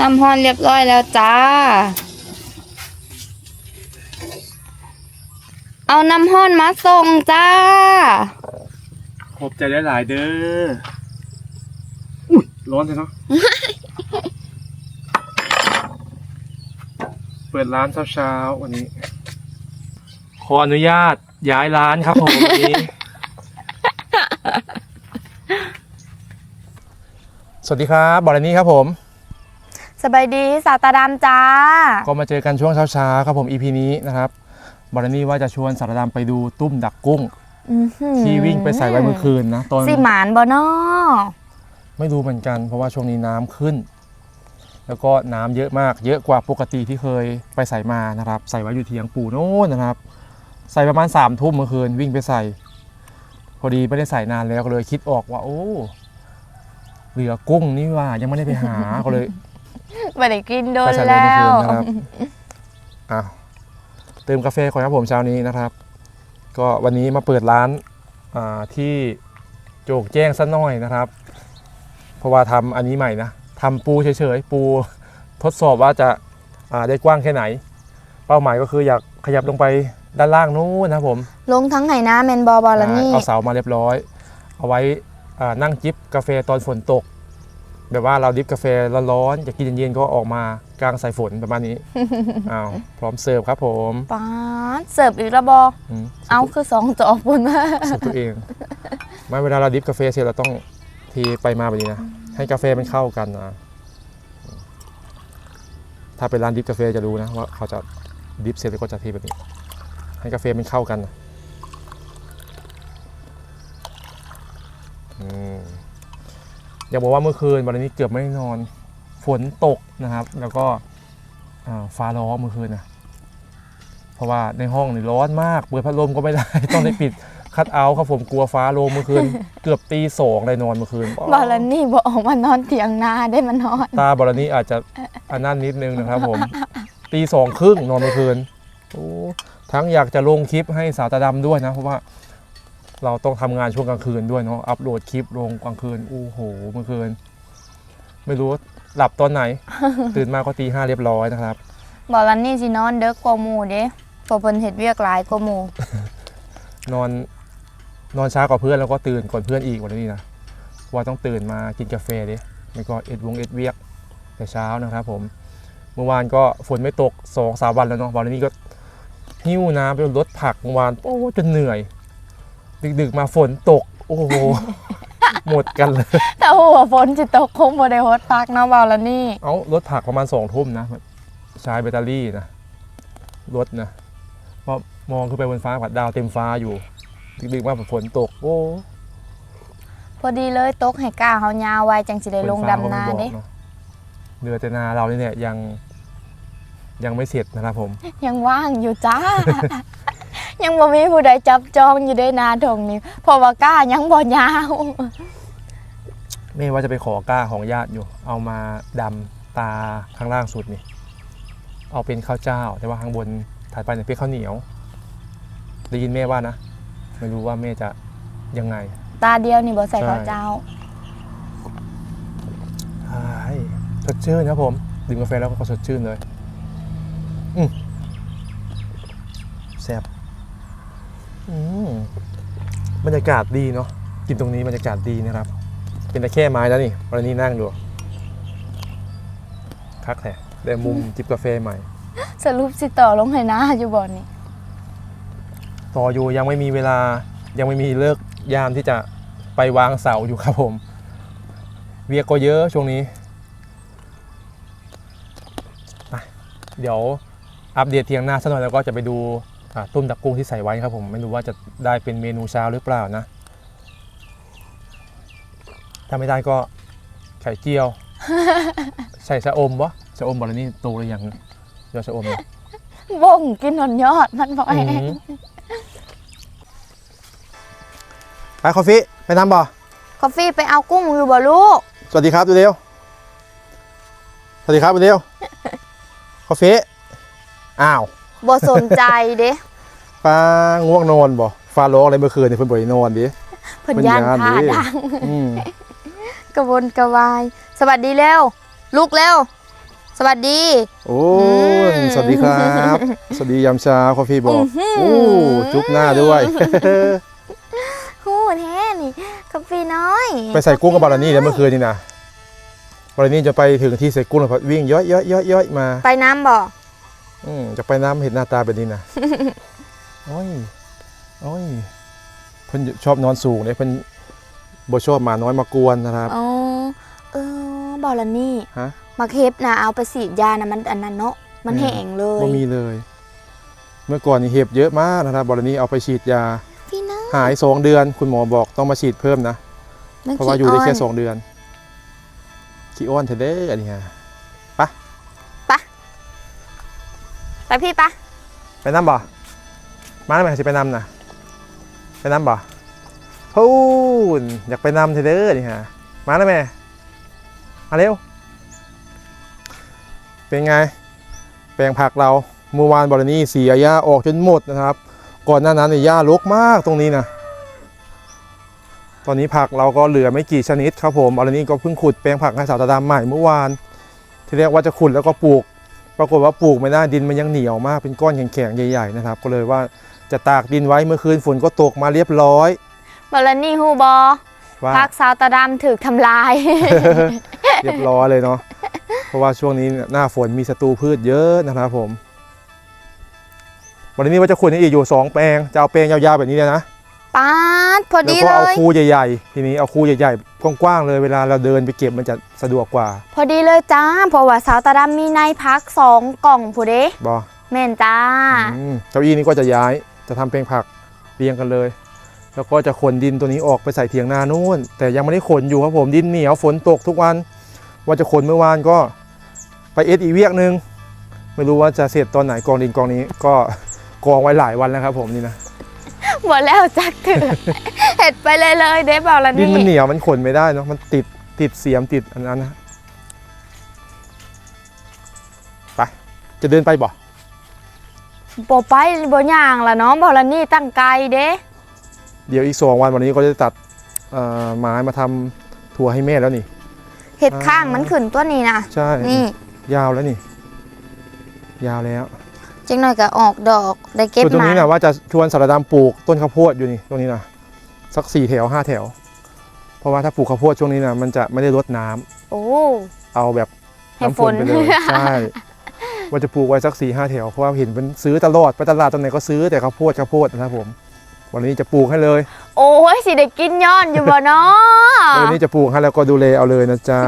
น้ำฮอนเรียบร้อยแล้วจ้า เอาน้ำห้อนมาส่งจ้า ขอบใจหลายๆเด้ออุ้ยร้อนเลยเนาะ เปิดร้านเช้าๆวันนี้ ขออนุญาตย้ายร้านครับผมวันนี้ สวัสดีครับบอลนี่ครับผม สบายดีสาวตาดำจ้า ก็มาเจอกันช่วงเช้าๆครับผม EP นี้นะครับบอลนี่ว่าจะชวนสารดำไปดูตุ้มดักกุ้งอื้อหือที่วิ่งไปใส่ไว้เมื่อคืนนะตอนสิหมานบ่นอไม่รู้เหมือนกัน เพราะว่าช่วงนี้น้ำขึ้น แล้วก็น้ำเยอะมากเยอะกว่าปกติที่เคยไปใส่มานะครับ ใส่ไว้อยู่เทียงปู่โน่นนะครับ ใส่ประมาณ3ามทุ่มเมื่อคืนวิ่งไปใส่ พอดีไม่ได้ใส่นานแล้วก็เลยคิดออกว่า โอ้เหลือกุ้งนี่ว่ายังไม่ได้ไปหาก็เลย ไม่ได้กินโดไปนใส่เลยแล้เมื่อคืวนนะครับอ้าวเติมกาแฟก่อนครับผมเช้านี้นะครับ ก็วันนี้มาเปิดร้านอ่าที่โจกแจ้งสักหน่อยนะครับ เพราะว่าทำอันนี้ใหม่นะทำปูเฉยๆ ปูทดสอบว่าจะอ่าได้กว้างแค่ไหน เป้าหมายก็คืออยากขยับลงไปด้านล่างนู้นนะครับผม ลงทั้งไหนาแมนบอบอแล้วนี่ เอาเสามาเรียบร้อย เอาไว้อ่านั่งจิบกาแฟตอนฝนตก แบบว่าเราดิบกาแฟร้อนๆอยากกินเย็นๆก็ออกมากลางสายฝนประมาณนี้ อ้าวพร้อมเสิร์ฟครับผมป๊าดเสิร์ฟอีกระบออืมเอาคือสองจอกบนมาเสิร์ฟตัวเองไม่เวลาเราดิบกาแฟเสร็จเราต้องเทีไปมาแบบนี้นะให้กาแฟมันเข้ากันนะถ้าเป็นร้านดิบกาแฟจะรู้นะว่าเขาจะดิบเสร็จแล้วก็จะเทแบบนี้ ให้กาแฟมันเข้ากันนะอืม อยากบอกว่าเมื่อคืนวันนี้เกือบไม่ได้นอน ฝนตกนะครับ แล้วก็อ่าฟ้าร้องเมื่อคืนนะเพราะว่าในห้องนี่ร้อนมากเปิดพัดลมก็ไม่ได้ ต้องได้ปิดคัดเอาท์ครับผมกลัวฟ้าโลงเมื่อคืน เกือบตีสองเลยนอนเมื่อคืนบอแล้วนี่บอออกมานอนเถียงนาได้มานอนตาบอลนี้อาจจะอันนั้นนิดนึงนะครับผมตีสองครึ่งนอนเมื่อคืนโอ้ทั้งอยากจะลงคลิปให้สาวตาดำด้วยนะเพราะว่า เราต้องทำงานช่วงกลางคืนด้วยเนาะอัปโหลดคลิปลงกลางคืนโอ้โหเมื่อคืน ไม่รู้ว่าหลับตอนไหน ตื่นมาก็ตีห้าเรียบร้อยนะครับบอแล้วนี่สินอนเด็กกว่าหมูเด้พอเพิ่นเฮ็ดเวียกหลายกว่าหมูนอนนอนช้ากว่าเพื่อนแล้วก็ตื่นก่อนเพื่อนอีกวันนี้นะเพราะว่าต้องตื่นมากินกาแฟดิแล้วก็เอ็ดวงเอ็ดเวียกแต่เช้านะครับ ผม เมื่อวานก็ฝนไม่ตกสองสามวันแล้วเนาะวันนี้ก็หิ้วน้ำไปรถผักเมื่อวานโอ้จนเหนื่อย ดึกๆมาฝนตก โอ้โห หมดกันเลย แต่หัวฝนสิตกคงบ่ได้โฮดพักเนาะบอแล้วนี่ เอารถผักประมาณสองทุ่มนะใช้แบตเตอรี่นะ รถนะเพราะมองขึ้นไปบนฟ้าผัดดาวเต็มฟ้าอยู่ ดึกๆมาฝนตก โอ้พอดีเลยตกให้กล้าเฮายาวไว้จังสิได้ลงดำนาฝฟ้ก็ไม่เด้บอกอะเรือแต่นาเรานี่เนี่ยยังยังไม่เสร็จนะครับผม ยังว่างอยู่จ้า ยังบ่มีผู้ใดจับจองอยู่ได้นาทงนี้เพราะว่ากล้ายังบ่ยาวไม่ว่าจะไปขอก้าของญาติอยู่ เอามาดำตาข้างล่างสุดนี่ เอาเป็นข้าวเจ้า แต่ว่าข้างบนถัดไปเนี่ยเป็นข้าวเหนียว ได้ยินแม่ว่านะ ไม่รู้ว่าแม่จะยังไง ตาเดียวนี่บ่ใส่ใช่ข้าวเจ้าใช่สดชื่นครับผมดื่มกาแฟแล้วก็สดชื่นเลย อืมแซ่บอืม บรรยากาศดีเนาะกินตรงนี้บรรยากาศดีนะครับ เป็นตะแค่ไม้แล้วนี่วันนี้นั่งอยู่คักแท้ได้มุมจิบกาแฟใหม่ สรุปสิต่อลงให้นาอยู่บ่นี่ต่ออยู่ยังไม่มีเวลายังไม่มีเลิกยามที่จะไปวางเสาอยู่ครับผม เวียกก็เยอะช่วงนี้ไปเดี๋ยวอัปเดตเทียงหน้าสักหน่อยแล้วก็จะไปดูอ่า ต้มดักกุ้งที่ใส่ไว้ครับผมไม่รู้ว่าจะได้เป็นเมนูเช้าหรือเปล่านะ ถ้าไม่ได้ก็ไข่เจียว ใส่ชะอมวะชะอมบอกเลยนี่โตหรือยังยอดชะอมเนี่ยบ่งกินหนอนยอดมันบ่แห้งไปคอฟฟี่ไปทำบ่กาแฟไปเอากุ้งอยู่บ่ลูก สวัสดีครับดูเร็วสวัสดีครับดูเร็วคอฟฟี่อ้าว บ่สนใจเด้ป้าง่วงนอนบ่ฟ้าร้องอะไรเมื่อคืนเนี่ยเพิ่นบ่ได้นอนดิเพิ่นย่านมันผ้าย้านดิดังอืมกระวนกระวาย สวัสดีเร็วลูกเร็วสวัสดี โอ้อืมสวัสดีครับ สวัสดียามเช้าคอฟฟี่บอกอื้อหือโอ้จุ๊บหน้าด้วยหูแท้นี่กาแฟน้อย ไปใส่กุ้งกับบารานี่แล้วเมื่อคืนนี่นะบารานี่จะไปถึงที่ใส่กุ้งแล้วพอวิ่งย้อยย้อยย้อยย้อยมา ไปน้ำบ่ อืมจะไปน้ำเห็นหน้าตาแบบนี้นะโอ้ยโอ้ยเพิ่นชอบนอนสูงเนี่ยเพิ่นบ่ชอบหมาน้อยมากวนนะครับ อ๋อเออบอลนี่ฮะมาเคฟนะเอาไปสีดยานะมันอันนั้นเนาะมันอืมแห้งเลยบ่มีเลย เมื่อก่อนนี่เห็บเยอะมากนะครับบารานี่เอาไปฉีดยาพี่น้องหายสองเดือนคุณหมอบอกต้องมาฉีดเพิ่มนะมันเพราะว่าอยู่ได้แค่ขี้สองเดือนขี้อ้อนเทเด้อันนี้ฮะ ไปพี่ปะไปน้ำบ่มาแล้วไมสิไปน้ำนะไปน้ำบ่พูนอยากไปน้ำเทเด้อนี่ฮะมาแล้วแม่มาเร็ว เป็นไง แปลงผักเราเมื่อวานบอลนี่เสียหญ้าออกจนหมดนะครับ ก่อนหน้านั้นเนี่ยหญ้ารกมากตรงนี้นะตอนนี้ผักเราก็เหลือไม่กี่ชนิดครับผมบอลนี่ก็เพิ่งขุดแปลงผักให้สาวตาดำใหม่เมื่อวาน ที่แรกว่าจะขุดแล้วก็ปลูก ปรากฏว่าปลูกไม่ได้ดินมันยังเหนียวมากเป็นก้อนแข็งๆใหญ่ๆนะครับ ก็เลยว่าจะตากดินไว้เมื่อคืนฝนก็ตกมาเรียบร้อยบอลนี่ฮูบอว่าพักสาวตาดำถูกทำลาย เรียบร้อยเลยเนาะเพราะว่าช่วงนี้หน้าฝนมีศัตรูพืชเยอะนะครับผมวันนี้ว่าจะขุดให้อีกอยู่สองแปลงจะเอาแปลงยาวๆแบบนี้เลยนะ ป๊าดพอแล้วดีก็เลเอาย คูใหญ่ๆ ทีนี้เอาคูใหญ่ๆ กว้างๆ เลยเวลาเราเดินไปเก็บมันจะสะดวกกว่าพอดีเลยจ้าเพราะว่าสาวตาดำมีในพักสองกล่องผู้เด้บอแม่นจ้า อืมเก้าอี้นี้ก็จะย้าย จะทำแปลงผักเรียงกันเลย แล้วก็จะขนดินตัวนี้ออกไปใส่เถียงนานู่น แต่ยังไม่ได้ขนอยู่ครับผม ดินเหนียวฝนตกทุกวัน ว่าจะขนเมื่อวานก็ไปเอสอีกเวียกหนึ่งไม่รู้ว่าจะเสร็จตอนไหนกองดินกองนี้ ก็ กองไว้หลายวันแล้วครับผมนี่นะ หมดแล้วจักเถื่อเห็ดไปเลยเลยเด้บอลดินนี่มันเหนียวมันขนไม่ได้เนาะมันติดติดเสียมติดอันนั้นนะไปจะเดินไปบ่บไปบย่างละเนาะบอลนี่ตั้งไกลเด้เดี๋ยวอีกสองวันวันนี้ก็จะตัดเอ่อไม้มาทำถั่วให้แม่แล้วนี่ เห็ดอ่าข้างมันขึ้นตัวนี้นะใช่ นี่ยาวแล้วนี่ ยาวแล้ว จังหน่อยก็ออกดอกได้เก็บส่วนตรงมานี้นะว่าจะชวนสารดำปลูกต้นข้าวโพดอยู่นี่ตรงนี้นะสักสี่แถวห้าแถว เพราะว่าถ้าปลูกข้าวโพดช่วงนี้นะมันจะไม่ได้รดน้ำโอ้ เอาแบบให้น้ำฝฝนน ไปเลยใช่ว่าจะปลูกไว้สักสี่ห้าแถวเพราะว่าเห็นมันซื้อตลอดไปตลาดตรงไหนก็ซื้อแต่ข้าวโพดข้าวโพดนะครับผมวันนี้จะปลูกให้เลยโอ้ยสิได้กินย้อนอยู่บ่เนาะวันนี้จะปลูกให้แล้วก็ดูแลเอาเลยนะจ๊ะ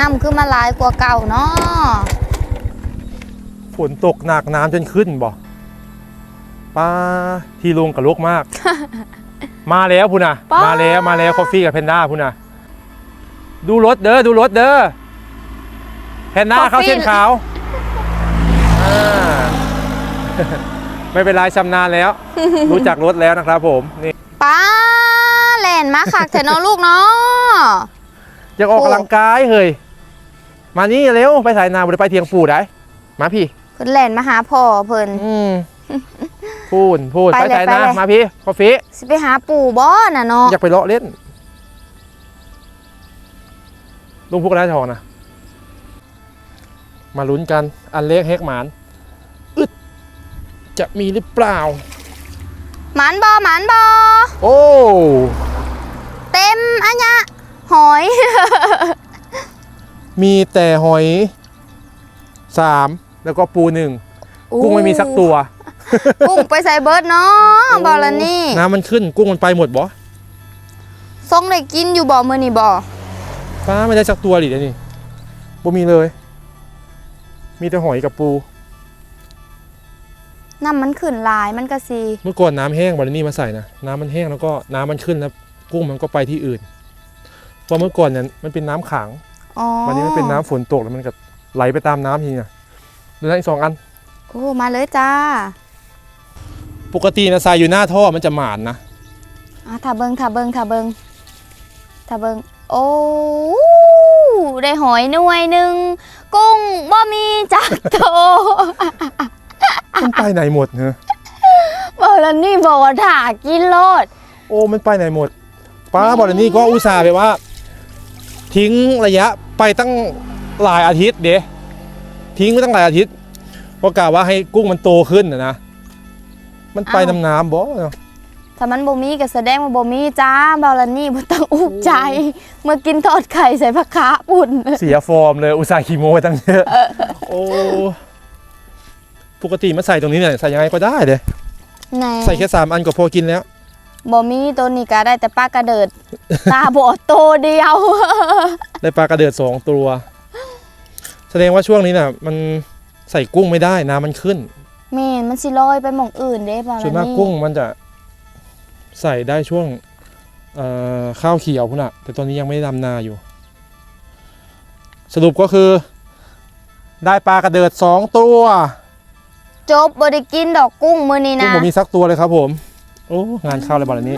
น้ำคือมาหลายกว่าเก่าเนาะฝนตกหนักน้ำจนขึ้นบ่ป้าที่ลงกับลกมาก มาแล้วพูนะมาแล้วมาแล้วคอฟฟี่กับเพนด้าพูนะดูรถเด้อดูรถเด้อแพนด้าเข้าเส้นขาวอ่า ไม่เป็นไรชำนาญแล้ว รู้จักรถแล้วนะครับผมนี่ป้าแล่นมาคักแต่เนาะลูกเนาะอยากออกกำลังกายเฮ้ย มานี่เร็วไปสายนาบุไปเทียงปู่ได้มาพี่เพิ่นแล่นมาหาพ่อเพิ่น อืมพูนพูนไปไปเลยสายไปนาเลย มาพี่คอฟฟี่สิไปหาปู่บ่น่ะเนาะอยากไปเลาะเล่นลุงพุกร้านทองนะมาลุ้นกันอันเล็กเฮกหมานอึดจะมีหรือเปล่า หมันบ่หมันบ่โอ้ เต็มอันยะหอย มีแต่หอยสามแล้วก็ปูหนึ่งกุ้งไม่มีสักตัว กุ้งไปใส่เบิร์ดเนาะบอละนี่น้ำมันขึ้นกุ้งมันไปหมดบ่ทรงได้กินอยู่บ่มื้อนี้บ่ฟ้าไม่ได้สักตัวหรือนี่บ่มีเลย มีแต่หอยกับปูน้ำมันขึ้นหลายมันก็สิเมื่อก่อนน้ำแห้งบอลนี่มาใส่นะน้ำมันแห้งแล้วก็น้ำมันขึ้นแล้วกุ้งมันก็ไปที่อื่นเพราะเมื่อก่อนเนี่ยมันเป็นน้ำขัง อ๋อวันนี้มันเป็นน้ำฝนตกแล้วมันก็ไหลไปตามน้ำทีนี้นะดูนะอีกสองอัน โอ้มาเลยจ้าปกตินะทรายอยู่หน้าท่อมันจะหมานนะ อะถ้าเบิงถ้าเบิงถ้าเบิงถ้าเบิงโอ้ได้หอยหน่วยหนึ่งกุ้งบ่มีจักโต มันไปไหนหมดเนอะบอกแล้วนี่บอกว่าถ่ากินโลด โอ้มันไปไหนหมดป้าบอลนี่ก็อุตส่าห์ไปว่า ทิ้งระยะไปตั้งหลายอาทิตย์เดะทิ้งไปตั้งหลายอาทิตย์เพราะกะว่าให้กุ้งมันโตขึ้นนะนะมันไปอ้าวน้ำน้ำบ่เนาะถ้ามันบ่มีก็แสดงว่าบ่มีจ้าบอกแล้วนี่บ่ต้องอุกใจเมื่อกินทอดไข่ใส่ผักคะปุ่น เสียฟอร์มเลยอุตส่าห์ขี้โม้ไปตั้งเยอะโอ้ปกติมาใส่ตรงนี้เนี่ยใส่ยังไงก็ได้เลยไหนใส่แค่สามอันก็พอกินแล้ว บ่มีตัวนี้ก็ได้แต่ปลากระเดิด ตาบอดโตเดียว ได้ปลากระเดิดสองตัว แสดงว่าช่วงนี้น่ะ มันใส่กุ้งไม่ได้น้ำมันขึ้น แม่นมันสิลอยไปหม่องอื่นเด้บอกส่วนแล้วมากนี่กุ้งมันจะใส่ได้ช่วงเอ่อข้าวเขียวพุ่นอะแต่ตอนนี้ยังไม่ได้ดำนาอยู่ สรุปก็คือ ได้ปลากระเดิดสองตัวจบบ่ได้กินดอกกุ้งมื้อนี้กุ้งนะ ผมมีสักตัวเลยครับผม โอ้งานเข้าเลยบอลนี้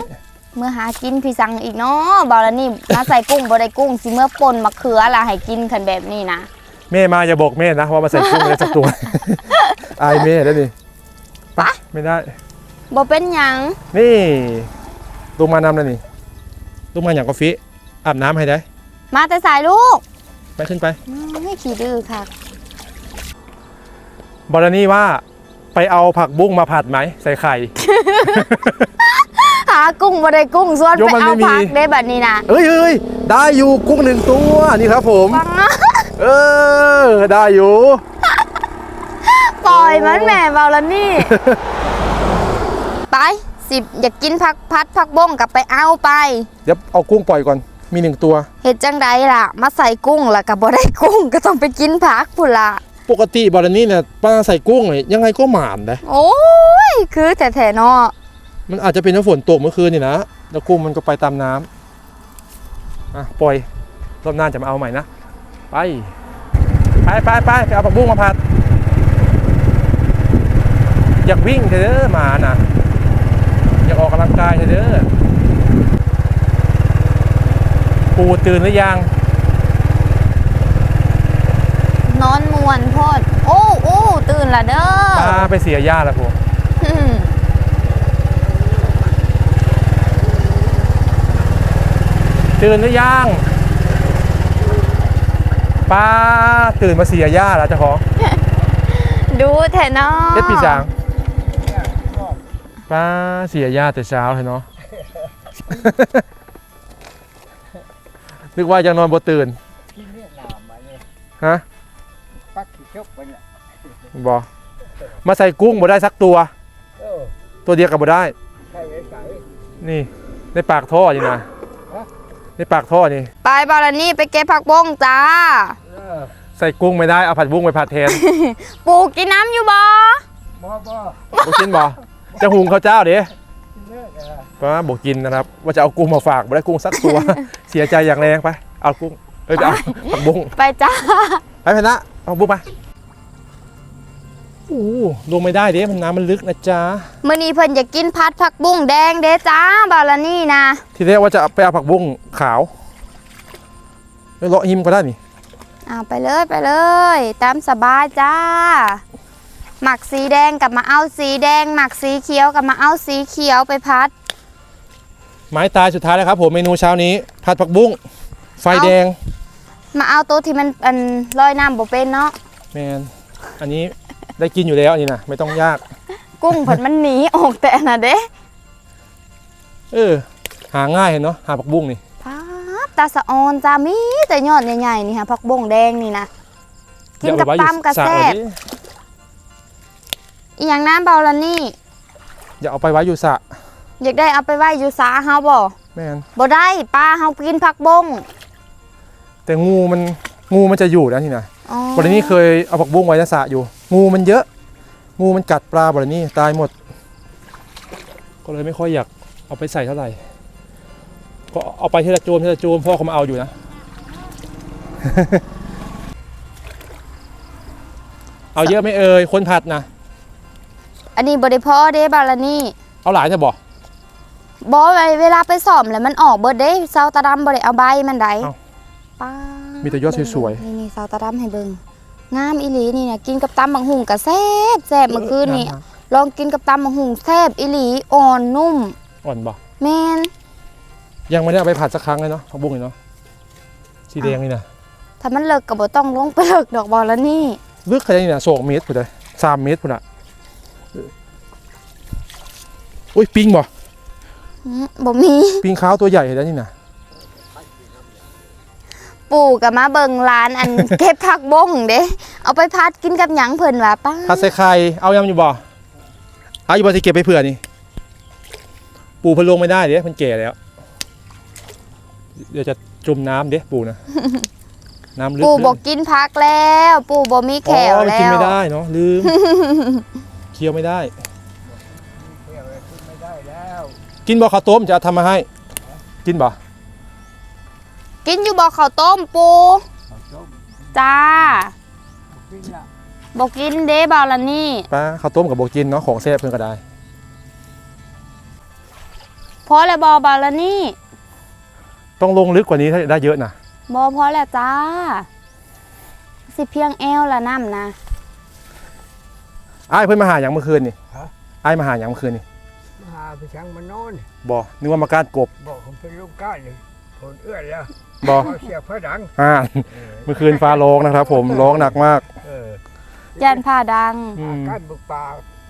เมื่อหากินพี่สั่งอีกเนาะบอกแล้วนี่มาใส่กุ้งบ่ได้กุ้งสิเมื่อป่นมะเขือล่ะให้กินคันแบบนี้นะแม่มาอย่าบอกแม่นะว่ามาใส่กุ้งเลยสักตัว อายแม่แล้วนี่ไปะไม่ได้บ่เป็นหยังนี่ลูกมานำแล้วนี่ลูกมาอย่างกาแฟอาบน้ำให้ได้ มาแต่สายลูกไปขึ้นไปไม่ขี้ดื้อค่ะบอลนี่ว่า ไปเอาผักบุ้งมาผัดไหมใส่ไข่ หากุ้งบ่ได้กุ้งส่วนโยมไปมันเอาไม่มี ผักได้บัดนี้นะเอ้ยเอ้ยได้อยู่กุ้งหนึ่งตัวนี่ครับผม ฟังนะ เออได้อยู่ ปล่อยมันแหม่บอกแล้วนี่ ไปสิอยากกินผักพัดผักบ้งกลับไปเอาไป เดี๋ยวเอากุ้งปล่อยก่อนมีหนึ่งตัวเฮ็ดจังไดล่ะ มาใส่กุ้งแล้วก็บ่ได้กุ้งก็ต้องไปกินผักพุ่นล่ะ ปกติบอลนี่เนี่ยป้าใส่กุ้งเนี่ยยังไงก็หมานนะโอ้ยคือแท้ๆเนาะมันอาจจะเป็นน้ำฝนตกเมื่อคืนนี่นะแล้วกุ้งมันก็ไปตามน้ำอะปล่อยรอบหน้าจะมาเอาใหม่นะไปไปไปไปไปเอาผักบุ้งมาผัด อยากวิ่งเถอะเด้อหมาน่ะอยากออกกำลังกายเถอะเด้อปูตื่นหรือยัง นอน มวนโพดโอ้โอ้ตื่นละเด้อปลาไปเสียหญ้าแล้วผมอืมตื่นหรือยังป้าตื่นมาเสียหญ้าแล้วเจ้าของดูแท้เนาะเอ็ดปีจางป้าเสียหญ้าแต่เช้าเลยเนาะนึกว่ายังนอนบ่ตื่นที่เวียดนามมาเนี่ยฮะปักขี้ ชกไปเนี่ยบอมาใส่กุ้งบ่ได้สักตัว เออตัวเดียวกับบ่ได้ ใช่ไอ้ไก่นี่ ในปากท่อนี่นะในปากท่อนี่ ไปบาลานี่ไปเก็บผักบ้งจ้า เออใส่กุ้งไม่ได้เอาผัดบุ้งไปผัดแทนปูกินน้ำอยู่บ่บ่บ่บ่กินบ่จะหุงข้าวเจ้าเด้กินเลิกเออป้าบอกกินนะครับ ว่าจะเอากุ้งมาฝากไม่ได้กุ้งสักตัว เสียใจอย่างแรงไป เอากุ้งเอ้ยไปเอาผักบุ้งไปจ้า ไปพนะ เอาบุ้งไปโอ้ลงไม่ได้เด้มันน้ำมันลึกนะจ๊ะมื้อนี้เพิ่นอยากกินพัดผักบุ้งแดงเด้จ้าบาลานี่นะทีแรกว่าจะเอาไปเอาผักบุ้งขาวแล้วเลาะหิมก็ได้นี่เอาไปเลยไปเลย ตามสบายจ้า หมักสีแดงกลับมาเอาสีแดง หมักสีเขียวกลับมาเอาสีเขียวไปพัด ไม้ตายสุดท้ายแล้วครับผมเมนูเช้านี้ ผัดผักบุ้งไฟแดง มาเอาตัวที่มันอันลอยน้ำบ่เป็นเนาะแมนอันนี้ได้กินอยู่แล้วอันนี้นะไม่ต้องยาก กุ้งเพิ่นมันหนีออกแต่น่ะเด้เออ หาง่ายเห็นเนาะหาผักบุ้งนี่พัดตาสะออนจ้ามีแต่ยอดใหญ่ๆนี่ค่ะผักบุ้งแดงนี่นะกินกับอย่าเอาไปไว้อยู่ตำกับสระแซ่บเลยดิอีหยังน้ำเบาละนี่ อย่าเอาไปไว้อยู่สระอยากได้เอาไปไว้อยู่สาเฮาบ่แมนบ่ได้ป้าเฮากินผักบุ้ง แต่งูมันงูมันจะอยู่นะนี่นะอ๋อบรินี้เคยเอาผักบุ้งไว้ในสระอยู่ งูมันเยอะ งูมันกัดปลาบรินี้ตายหมด ก็เลยไม่ค่อยอยากเอาไปใส่เท่าไหร่ ก็เอาไปทีละโจมทีละโจมพ่อเขามาเอาอยู่นะเอาเยอะไหม่เอ่ยคนผัดนะ อันนี้บริพอเด้บาลานี่ เอาหลายจะบอกบอเวลาไปสอบแล้วมันออกเบิดเด้เซาตาดำบริเอาใบมันได้เอ้า ป้ามีแต่ยอดสวยนี่นี่เซาตาดำให้เบิ่งงามอีหลีนี่เนี่ยกินกับตำบักหุ่งกับแซ่บแซ่บเมื่อคืนนี่ลองกินกับตำบักหุ่งแซ่บอีหลีอ่อนนุ่ม อ่อนบอกแมนยังไม่ได้เอาไปผัดสักครั้งเลยเนาะผักบุ้งเลยเนาะสีแดงนี่นะถ้ามันเลิกก็บ่ต้องลงไปเลิกดอกบอลแล้วนี่ลึกขนาดนี้นะสองเมตรพุ่นเลยสามเมตรพุ่นอะอุ้ยปิงบ่อืมบ่มีปิงขาวตัวใหญ่แล้วนี่นะ ปู่กับมาเบิ่งร้านอัน เก็บผักบงเด้เอาไปพัดกินกับหยังเพิ่นว่าป้าผัดใส่ไข่เอายำอยู่บ่เอาอยู่บ่สิเก็บไปเผื่อนี่ปูเพนลงไม่ได้เดี๋ยวมันแก่แล้ว เดี๋ยวจะจมน้ำเด้ปูนะ น้ำลึกปู่เลยบอกกินพักแล้ว ปู่บ่มีแขวอ๋อมันแล้กินว ไม่ได้เนาะลืม เคี้ยวไม่ได้เที่ยวเลยขึ้นไม่ได้แล้วกินบ่ข้าวต้มจะเอาทำมาให้ กินบ่ กินอยู่บ่ข้าวต้มปู่ข้าวต้มจ้ากินละบ่กินเด้บาลานี่ป้าข้าวต้มกับโบกินเนาะของแซ่บเพิ่นก็ได้พอแล้วบ่บาลานี่ต้องลงลึกกว่านี้ถ้าได้เยอะนะบ่พอแล้วจ้า สิเพียงแอวละน้ำนะอ้ายเพิ่นมาหาอย่างเมื่อคืนนี่อ้ายมาหาอย่างเมื่อคืนนี่มาหาไปช่างมันนอนบ่นึกว่ามาการกบบอกผมเป็นลูกก้านเลยผลเอื้อนแล้ว บ่เอาเสียบพระดังอ่าเออเมื่อคืนฟ้าร้องนะครับ ผมร้องหนักมากเออย่านผ้าดังอืมก้านบุกป่า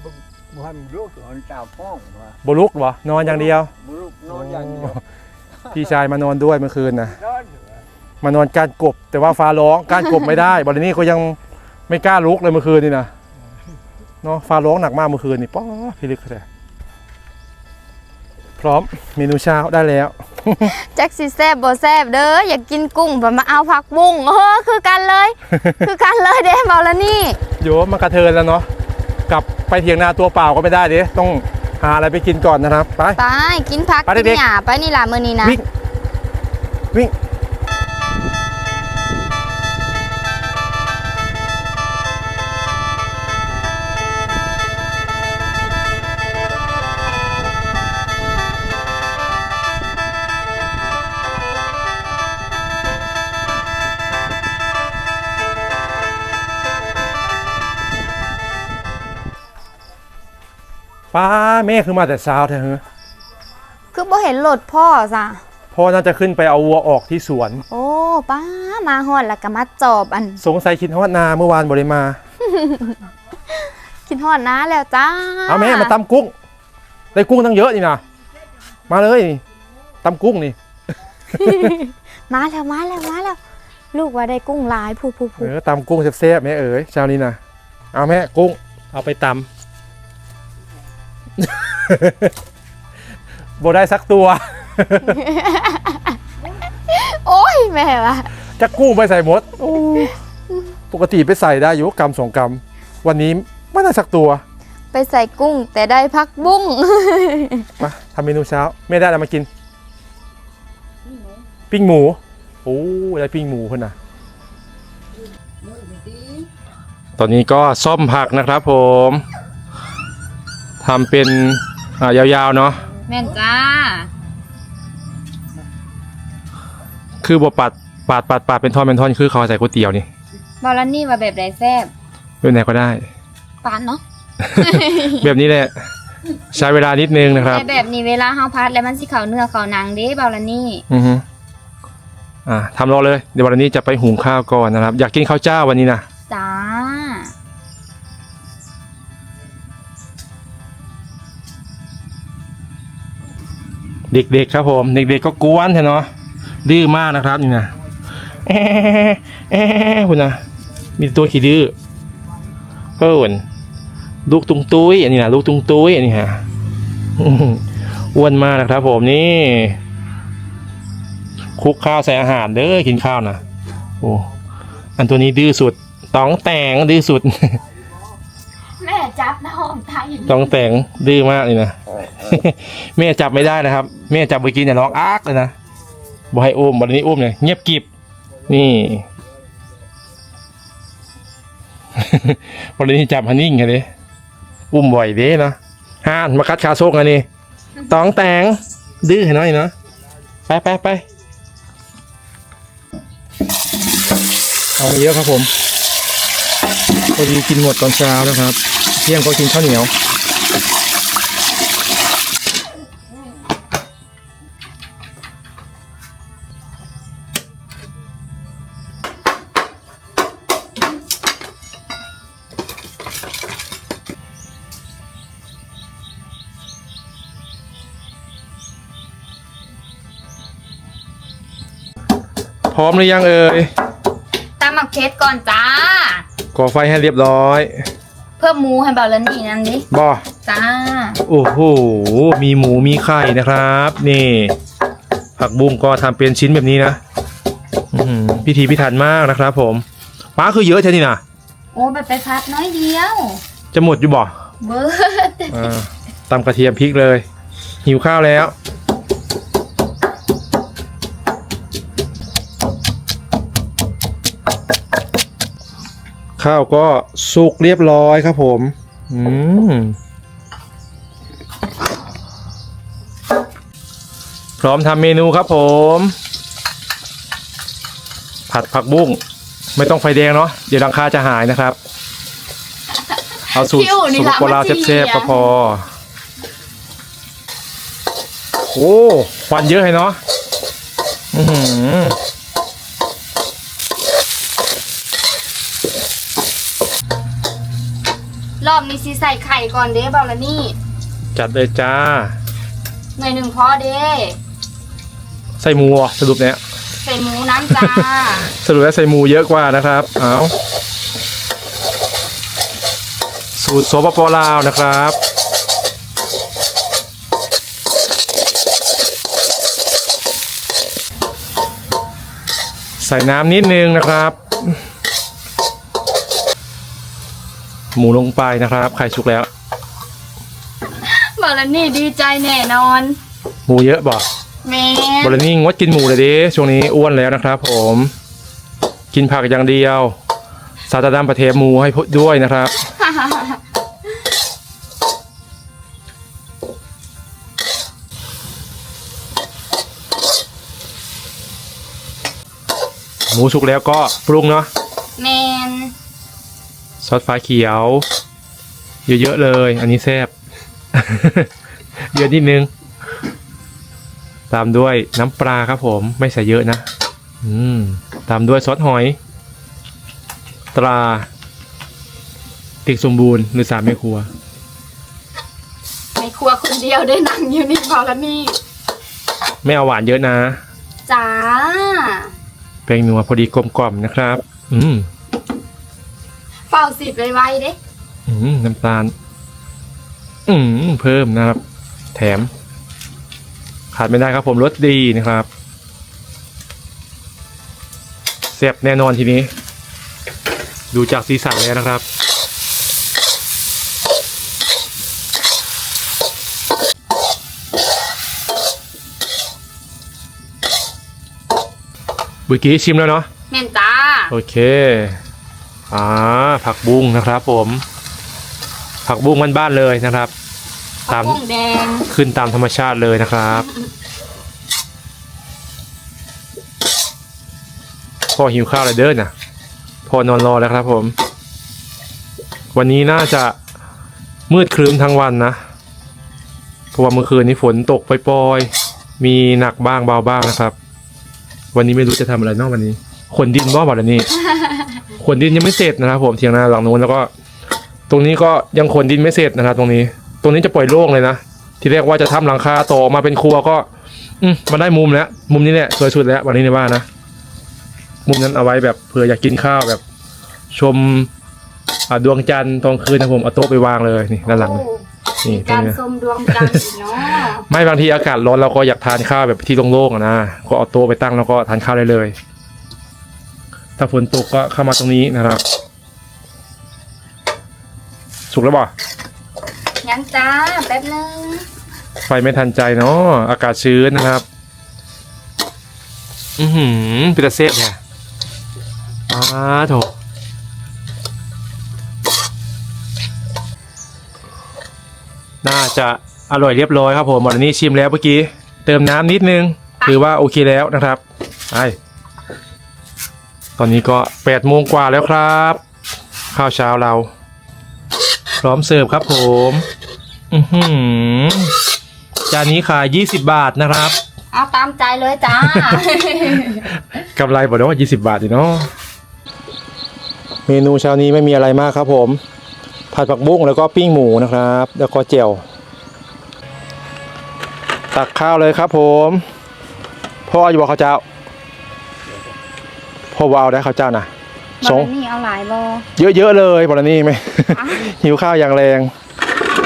บุกบุหันลูกสอนตาพ้องว่าบ่ลุกบ่นอนอย่างเดียวบุลูกนอนอย่างเดียวพี่ชายมานอนด้วยเมื่อคืนนะนอนมานอนการกบ แต่ว่าฟ้าร้องการกบไม่ได้บรินี้เขายังไม่กล้าลุกเลยเมื่อคืนนี่นะเนาะฟ้าร้องหนักมากเมื่อคืนนี่ป้อพี่ลึกเลยพร้อมเมนูเช้าได้แล้วแจ็คสิแซบบ่แซบเด้ออยากกินกุ้งบ่มาเอาผักบุ้งเออคือกันเลย คือกันเลยเด้บาลานี่โยมมากระเทินแล้วเนาะกลับไปเถียงนาตัวเปล่าก็ไม่ได้เด้ต้องหาอะไรไปกินก่อนนะครับ ไปไปกินผักไปกินเด็กๆหญ้าไปนี่ล่ะมื้อนี้นะวิ่งวิ่ง ป้าแม่คือมาแต่เช้าแท้เหรอคือบ่เห็นรถพ่อซะพ่อน่าจะขึ้นไปเอาวัวออกที่สวน โอ้ป้ามาฮอดแล้วก็มาจอบอัน สงสัยคิดฮอดนาเมื่อวานบริมาคิดฮอดนะแล้วจ้าเอาแม่มาตำกุ้งได้กุ้งตั้งเยอะนี่นะมาเลยนี่ตำกุ้งนี่ มาแล้วมาแล้วมาแล้ว ลูกว่าได้กุ้งหลายผู้ผู้เอผู้อตำกุ้งแซ่บๆแม่เอ๋ยเช้านี้นะเอาแม่กุ้งเอาไปตำโบได้สักตัว โอ้ยแม่ว่าจะกุ้งไปใส่หมดโอ้ปกติไปใส่ได้อยู่กำสองกำวันนี้ไม่ได้สักตัวไปใส่กุ้งแต่ได้พักบุ้ง มาทำเมนูเช้าแม่ได้อะไรมากิน ปิ้งหมู โอ้ได้ปิ้งหมูคนน่ะ ตอนนี้ก็ซ่อมผักนะครับผม ทำเป็นอ่ายาวๆเนาะแม่นจ้า คือบปัดปาดปาดปาดเป็นท่อนเป็นท่อนคือเขาใส่ก๋วยเตี๋ยวนี่บอลนี่ว่าแบบไรแซบแบบไหนก็ได้ ปานเนาะ แบบนี้แหละใช้เวลานิดนึงนะครับ แต่แบบนี้เวลาเฮาพัดแล้วมันสิเข้าเนื้อเข้าหนังเด้บอลนี่อือฮึอ่าทำรอเลย เดี๋ยววันนี้จะไปหุงข้าวก่อนนะครับ อยากกินข้าวเจ้าวันนี้นะจ้า เด็กๆครับผม เด็กๆก็กวนใช่เนาะดื้อมากนะครับนี่นะเอ๊ะเอ๊ะคุณนะมีตัวขี้ดื้อเพิ่นลูกตุงตุ้ยอันนี้นะลูกตุงตุ้ยอันนี้ฮะอื้อหืออ้วนมากนะครับ ผมนี่คลุกข้าวใส่อาหารเด้อกินข้าวนะโอ้อันตัวนี้ดื้อสุดตองแต่งดื้อสุด แม่จับน้าหอมไทยตองแต่งดื้อมากเลยนะ แม่จับไม่ได้นะครับ แม่จับไปกินอย่าร้องอาร์กเลยนะบอให้อุ้มวันนี้อุ้มเนี่ยเงียบกิบนี่วันนี้จับฮันนิ่งกันเลยอุ้มบ่อยเด้นะฮ่านมาคัดคาโซกอันนี้ตองแตงดื้อหน่อยเนาะไปไปไปเอามาเยอะครับผมพอดีกินหมดตอนเช้านะครับเที่ยงก็กินข้าวเหนียว พร้อมหรือยังเอ่ยตามหมักเพชรก่อนจ้า ก่อไฟให้เรียบร้อย เพิ่มหมูให้เบาแล้วนี่นั่นดิบอจ้า โอ้โห มีหมูมีไข่นะครับ นี่ ผักบุ้งก็ทำเป็นชิ้นแบบนี้นะอื้อหือพิธีพิถันมากนะครับ ผมป้าคือเยอะแค่นี้นะโอ้แบบไปพัดน้อยเดียว จะหมดอยู่บ่เบิร์ดอ่าตำกระเทียมพริกเลย หิวข้าวแล้ว ข้าวก็สุกเรียบร้อยครับผม อืม พร้อมทำเมนูครับผม ผัดผักบุ้งไม่ต้องไฟแดงเนาะเดี๋ยวรังคาจะหายนะครับ เอาสูตรคิ้วนี่สูตรละโบราณมันเซฟๆก็พอ โอ้ควันเยอะเลยเนาะอือ อรอบนี้สิใส่ไข่ก่อนเด้เบาแล้วนี่ จัดเลยจ้า หน่อยหนึ่งพอเด้ ใส่หมูเหรอสรุปเนี้ยใส่หมูน้ำจ้า สรุปแล้วใส่หมูเยอะกว่านะครับเอาสูตรโซปปลาวนะครับ ใส่น้ำนิดนึงนะครับ หมูลงไปนะครับไข่ชุกแล้วเบาแล้วนี่ดีใจแน่นอนหมูเยอะบ่แม่บรนี่งดกินหมูเลยดิช่วงนี้อ้วนแล้วนะครับ ผม กินผักอย่างเดียวซาตาดามประเทศหมูให้ด้วยนะครับ หมูสุกแล้วก็ปรุงเนาะแมน ซอสฟ้าเขียว เยอะๆเลย อันนี้แซ่บ เยอะนิดนึง ตามด้วยน้ำปลาครับผมไม่ใส่เยอะนะ อืม ตามด้วยซอสหอย ตรา ติกสมบูรณ์หรือสามแม่ครัวในครัวคนเดียวได้นั่งอยู่นี่เบาแล้วนี่ไม่เอาหวานเยอะนะ จ้า แป้งนัวพอดีกลมกล่อมนะครับ อืม เฝ้าสิบไวๆเด้อืมน้ำตาล อืมเพิ่มนะครับ แถม ขาดไม่ได้ครับผมรสดีนะครับแซ่บแน่นอนทีนี้ ดูจากสีสันแล้วนะครับ เมื่อกี้ชิมแล้วเนาะ แม่นจ้า โอเค อ่าผักบุ้งนะครับ ผม ผักบุ้งบ้านๆเลยนะครับ ตามกุ้งแดงขึ้นตามธรรมชาติเลยนะครับพ่อหิวข้าวเลยเด้อนะพ่อนอนรอแล้วครับผม วันนี้น่าจะมืดครึ้มทั้งวันนะเพราะว่าเมื่อคืนนี้ฝนตกปล่อยๆ มีหนักบ้างเบาบ้างนะครับ วันนี้ไม่รู้จะทำอะไรนอกวันนี้ขนดินว่าวันนี้ ขนดินยังไม่เสร็จนะครับ ผมเทียงนาหลังนู้นแล้วก็ ตรงนี้ก็ยังขนดินไม่เสร็จนะครับ ตรงนี้ ตรงนี้จะปล่อยโล่งเลยนะที่แรกว่าจะทำหลังคาต่อมาเป็นครัวก็อืมมาได้มุมแล้ว มุมนี้เนี่ยสวยสุดแล้ววันนี้ในบ้านนะมุมนั้นเอาไว้แบบเผื่ออยากกินข้าวแบบ ชมอ่าดวงจันทร์ตอนคืนนะผมเอาโต๊ะไปวางเลยนี่ด้านหลังเลยนี่ตรงการนี้ชมดวงจันทร์อีกเนาะไม่บางทีอากาศร้อนเราก็อยากทานข้าวแบบที่โล่งๆอะนะก็เอาโต๊ะไปตั้งแล้วก็ทานข้าวได้เลย ถ้าฝนตกก็เข้ามาตรงนี้นะครับ สุกแล้วบ่ยังจ้าแป๊บนึงไฟไม่ทันใจเนาะอากาศชื้นนะครับ อือหือพิตาเซ่เนี่ยอ้าโถน่าจะอร่อยเรียบร้อยครับผมวันนี้ชิมแล้วเมื่อกี้ เติมน้ำนิดนึง ถือว่าโอเคแล้วนะครับ ไปต อนนี้ก็8โมงกว่าแล้วครับ ข้าวเช้าเรา พร้อมเสิร์ฟครับผม อือหือจานนี้ขาย20บาทนะครับ เอาตามใจเลยจ้ากำไรบอกได้ว่า20บาทอยู่เนาะเมนูเช้านี้ไม่มีอะไรมากครับผม ผัดผักบุ้งแล้วก็ปิ้งหมูนะครับ แล้วก็เจียว ตักข้าวเลยครับผมพ่ออยู่บอกข้าวเจ้า พ่อว่าเอาได้ข้าวเจ้านะสองวันนี้เอาหลายบอเยอะๆเลยบอลนี่ไหมอ้าวหิวข้าวอย่างแรง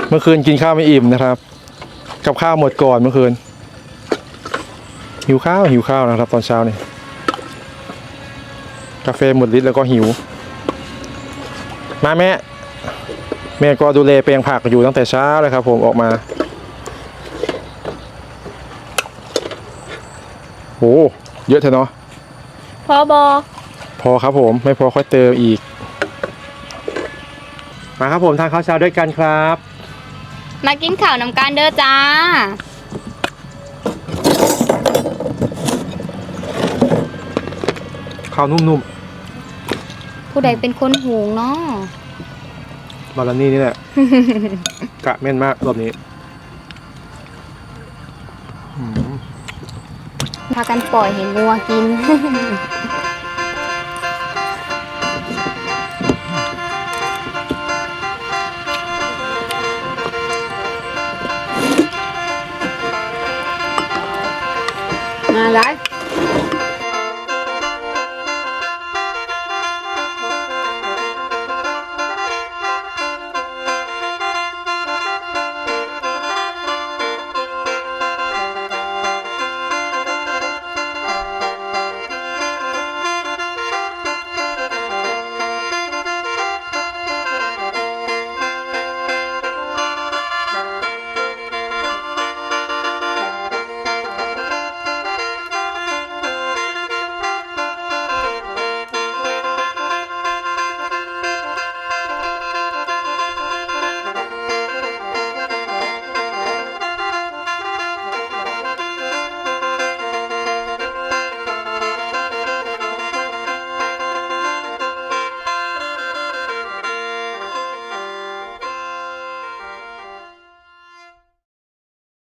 เมื่อคืนกินข้าวไม่อิ่มนะครับ กับข้าวหมดก่อนเมื่อคืน หิวข้าวหิวข้าวนะครับ ตอนเช้านี่กาแฟหมดฤทธิ์แล้วก็หิว มาแม่แม่ก็ดูแลแปลงผักอยู่ตั้งแต่เช้าเลยครับ ผมออกมาโอ้เยอะเถอะเนาะ พอบอพอครับผมไม่พอค่อยเติมอีก มาครับผมทานข้าวเช้าด้วยกันครับ มากินข้าวนำกันเด้อจ้า ข้าวนุ่มผู้ใดเป็นคนหูงเนาะๆบาลานี่นี่แหละ กะแม่นมากรอบนี้อืมพากันปล่อยเห็นงัวกิน มาไลฟ์